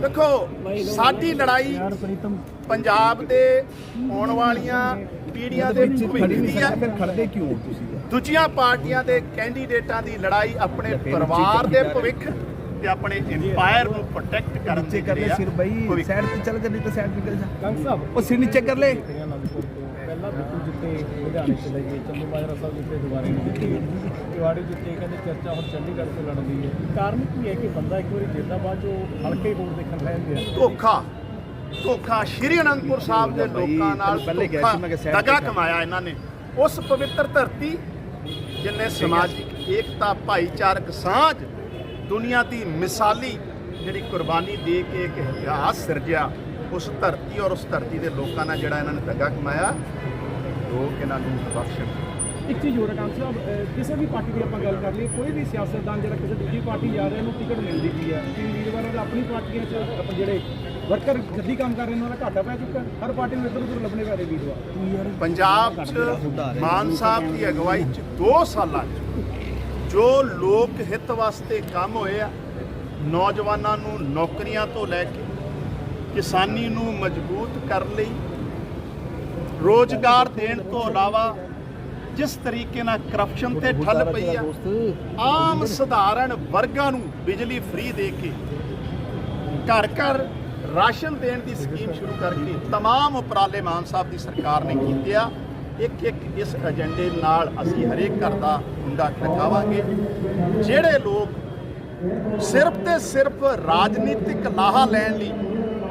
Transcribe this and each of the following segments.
ਦੇਖੋ ਸਾਡੀ ਲੜਾਈ ਪੰਜਾਬ ਦੇ ਆਉਣ ਵਾਲੀਆਂ ਪੀੜ੍ਹੀਆਂ ਦੇ ਭਵਿੱਖ ਦੀ ਹੈ ਫਿਰ ਖੜਦੇ ਕਿਉਂ ਹੋ ਤੁਸੀਂ ਦੂਜੀਆਂ ਪਾਰਟੀਆਂ ਦੇ ਕੈਂਡੀਡੇਟਾਂ ਦੀ ਲੜਾਈ ਆਪਣੇ ਪਰਿਵਾਰ ਦੇ ਭਵਿੱਖ ਤੇ ਆਪਣੇ ਇੰਪਾਇਰ ਨੂੰ ਪ੍ਰੋਟੈਕਟ ਕਰਨ ਦੇ ਕਰ ਲੈ ਜਿਹੜੇ ਆ। ਸਿਰ ਬਈ। ਸਾਈਡ ਤੇ ਚੱਲ ਨਹੀਂ ਤਾਂ ਸਾਈਡ ਨਿਕਲ ਜਾ। ਕੰਗ ਸਾਹਿਬ। ਉਹ ਸਿਰ ਨੀਚੇ ਕਰ ਲੈ। ਪਹਿਲਾਂ ਬਿੱਟੂ ਜਿੱਤੇ ਲੁਧਿਆਣੇ ਚਲੇ ਗਏ ਚੰਦੂ ਮਾਜਰਾ ਸਾਹਿਬ ਜਿੱਤੇ ਦੁਬਾਰੇ ਨਹੀਂ ਜਿੱਤੇ ਤਿਵਾੜੀ ਜਿੱਤੇ ਕਹਿੰਦੇ ਚਰਚਾ ਹੁਣ ਚੰਡੀਗੜ੍ਹ ਤੋਂ ਲੜਦੀ ਹੈ। ਕਾਰਨ ਕੀ ਹੈ ਕਿ ਬੰਦਾ ਇੱਕ ਵਾਰੀ ਜਿੱਤਦਾ ਬਾਅਦ ਚੋਂ ਹਲਕੇ ਹੋਰ ਦੇਖਣ ਲੈ ਜਾਂਦੇ ਆ ਧੋਖਾ ਧੋਖਾ। ਸ਼੍ਰੀ ਅਨੰਦਪੁਰ ਸਾਹਿਬ ਦੇ ਲੋਕਾਂ ਨਾਲ ਪਹਿਲੇ ਗਿਆ ਧੋਖਾ। ਕਮਾਇਆ ਇਹਨਾਂ ਨੇ। ਉਸ ਪਵਿੱਤਰ ਧਰਤੀ ਜਿਨੇ ਸਮਾਜਿਕ ਏਕਤਾ ਭਾਈਚਾਰਕ ਸਾਂਝ ਦੁਨੀਆ ਦੀ ਮਿਸਾਲੀ ਜਿਹੜੀ ਕੁਰਬਾਨੀ ਦੇ ਕੇ ਇੱਕ ਇਤਿਹਾਸ ਸਿਰਜਿਆ ਉਸ ਧਰਤੀ ਔਰ ਉਸ ਧਰਤੀ ਦੇ ਲੋਕਾਂ ਨਾਲ ਜਿਹੜਾ ਇਹਨਾਂ ਨੇ ਦਗਾ ਕਮਾਇਆ ਲੋਕ ਇਹਨਾਂ ਨੂੰ ਬਖਸ਼ਣ ਇੱਕ ਚੀਜ਼ ਹੋਰ ਕੰਗ ਸਾਹਿਬ ਕਿਸੇ ਵੀ ਪਾਰਟੀ ਦੀ ਆਪਾਂ ਗੱਲ ਕਰ ਲਈਏ ਕੋਈ ਵੀ ਸਿਆਸਤਦਾਨ ਜਿਹੜਾ ਕਿਸੇ ਦੂਜੀ ਪਾਰਟੀ ਜਾ ਰਿਹਾ ਉਹਨੂੰ ਟਿਕਟ ਮਿਲਦੀ ਪਈ ਹੈ। ਕਿ ਵੀਰਵਾਰਾਂ ਆਪਣੀ ਪਾਰਟੀਆਂ 'ਚ ਆਪਾਂ ਜਿਹੜੇ ਵਰਕਰ ਜੱਦੀ ਕੰਮ ਕਰ ਰਹੇ ਨੇ ਉਹਨਾਂ ਦਾ ਘਾਟਾ ਪੈ ਚੁੱਕਾ ਹਰ ਪਾਰਟੀ ਨੂੰ ਇੱਧਰ ਉੱਧਰ ਲੱਭਣੇ ਪੈ ਰਹੇ ਵੀਰਵਾਰ ਪੰਜਾਬ 'ਚ ਮਾਨ ਸਾਹਿਬ ਦੀ ਅਗਵਾਈ 'ਚ 2 ਸਾਲਾਂ 'ਚ ਜੋ ਲੋਕ ਹਿੱਤ ਵਾਸਤੇ ਕੰਮ ਹੋਏ ਆ ਨੌਜਵਾਨਾਂ ਨੂੰ ਨੌਕਰੀਆਂ ਤੋਂ ਲੈ ਕੇ ਕਿਸਾਨੀ ਨੂੰ ਮਜ਼ਬੂਤ ਕਰਨ ਲਈ ਰੋਜ਼ਗਾਰ ਦੇਣ ਤੋਂ ਇਲਾਵਾ ਜਿਸ ਤਰੀਕੇ ਨਾਲ ਕਰਪਸ਼ਨ ਤੇ ਠੱਲ ਪਈ ਆ ਆਮ ਸਧਾਰਨ ਵਰਗਾਂ ਨੂੰ ਬਿਜਲੀ ਫ੍ਰੀ ਦੇ ਕੇ ਘਰ ਘਰ ਰਾਸ਼ਨ ਦੇਣ ਦੀ ਸਕੀਮ ਸ਼ੁਰੂ ਕਰਕੇ तमाम ਉਪਰਾਲੇ ਮਾਨ ਸਾਹਿਬ ਦੀ ਸਰਕਾਰ ਨੇ ਕੀਤੇ ਆ ਇੱਕ ਇੱਕ ਇਸ ਏਜੰਡੇ ਨਾਲ ਅਸੀਂ ਹਰੇਕ ਘਰ ਦਾ ਹੁੰਦਾ ਖੜਕਾਵਾਂਗੇ ਜਿਹੜੇ ਲੋਕ ਸਿਰਫ ਤੇ ਸਿਰਫ ਰਾਜਨੀਤਿਕ ਲਾਹਾ ਲੈਣ ਲਈ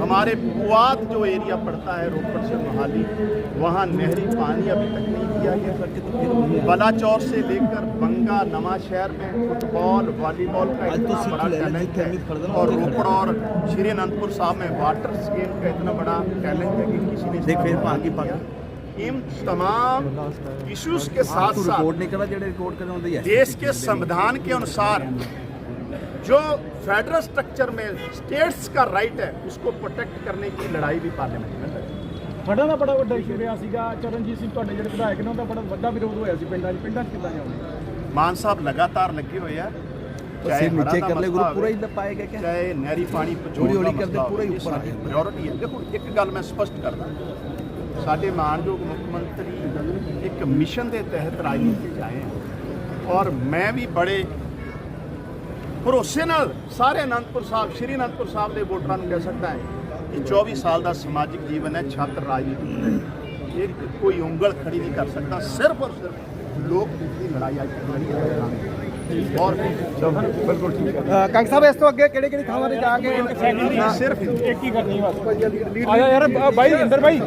हमारे पुआत जो एरिया पड़ता है रोपड़ से मोहाली वहाँ नहरी पानी अभी तक नहीं दिया गया बलाचौर से लेकर बंगा नवा शहर में फुटबॉल वॉलीबॉल का इतना बड़ा टैलेंट है। और रोपड़ और श्री अनंतपुर साहब में वाटर स्केल का इतना बड़ा टैलेंट है कि किसी ने देख आगे पाया इन तमाम इश्यूज़ के साथ साथ देश के संविधान के अनुसार जो फेडरल स्ट्रक्चर में स्टेट्स का राइट है उसको प्रोटेक्ट करने की लड़ाई भी पार्लियामेंट में लड़ी ਫੜਾਂ ਦਾ ਬੜਾ ਵੱਡਾ ਇਸ਼ੂ ਰਿਹਾ ਸੀਗਾ ਚਰਨਜੀਤ ਸਿੰਘ ਤੁਹਾਡੇ ਜਿਹੜੇ ਵਿਧਾਇਕ ਨੇ ਉਹਦਾ ਬੜਾ ਵੱਡਾ ਵਿਰੋਧ ਹੋਇਆ ਸੀ ਪਿੰਡਾਂ 'ਚ ਪਿੰਡਾਂ 'ਚ ਕਿੱਦਾਂ ਜਾਓਗੇ मान साहब लगातार लगे हुए हैं चाहे सिर नीचे हड़ा दा कर ले, गुरु मसला पूरा ही होवे, दबाएगा क्या? चाहे नहरी पानी हौली हौली कर दे, पूरा ही ऊपर आ जाए। ਪ੍ਰਾਇੋਰਟੀ ਹੈ ਦੇਖੋ ਇੱਕ ਗੱਲ ਮੈਂ ਸਪਸ਼ਟ ਕਰਦਾ ਸਾਡੇ ਮਾਨਯੋਗ ਮੁੱਖ ਮੰਤਰੀ ਇੱਕ ਮਿਸ਼ਨ ਦੇ ਤਹਿਤ ਰਾਜਨੀਤੀ 'ਚ ਆਏ ਹਨ ਔਰ ਮੈਂ ਵੀ ਬੜੇ ਭਰੋਸੇ ਨਾਲ ਸਾਰੇ ਅਨੰਦਪੁਰ ਸਾਹਿਬ ਸ਼੍ਰੀ ਅਨੰਦਪੁਰ ਸਾਹਿਬ ਦੇ ਵੋਟਰਾਂ ਨੂੰ ਕਹਿ ਸਕਦਾ ਹੈ ਕਿ 24 ਸਾਲ ਦਾ ਸਮਾਜਿਕ ਜੀਵਨ ਹੈ ਛਾਤਰ ਰਾਜਨੀਤੀ ਇੱਕ ਕੋਈ ਉਂਗਲ ਖੜੀ ਨਹੀਂ ਕਰ ਸਕਦਾ ਸਿਰਫ ਔਰ ਸਿਰਫ ਲੋਕ ਦੀ ਲੜਾਈ ਅੱਜ ਲੜੀ ਹੈ ਔਰ ਬਿਲਕੁਲ ਠੀਕ ਹੈ। ਕੰਗ ਸਾਹਿਬ ਇਸ ਤੋਂ ਅੱਗੇ ਕਿਹੜੇ ਕਿਹੜੀ ਥਾਵਾਂ ਤੇ ਜਾ ਕੇ ਸਿਰਫ ਇੱਕ ਹੀ ਕਰਨੀ ਬਸ। ਆਇਆ ਯਾਰ ਬਾਈ ਇੰਦਰ ਬਾਈ।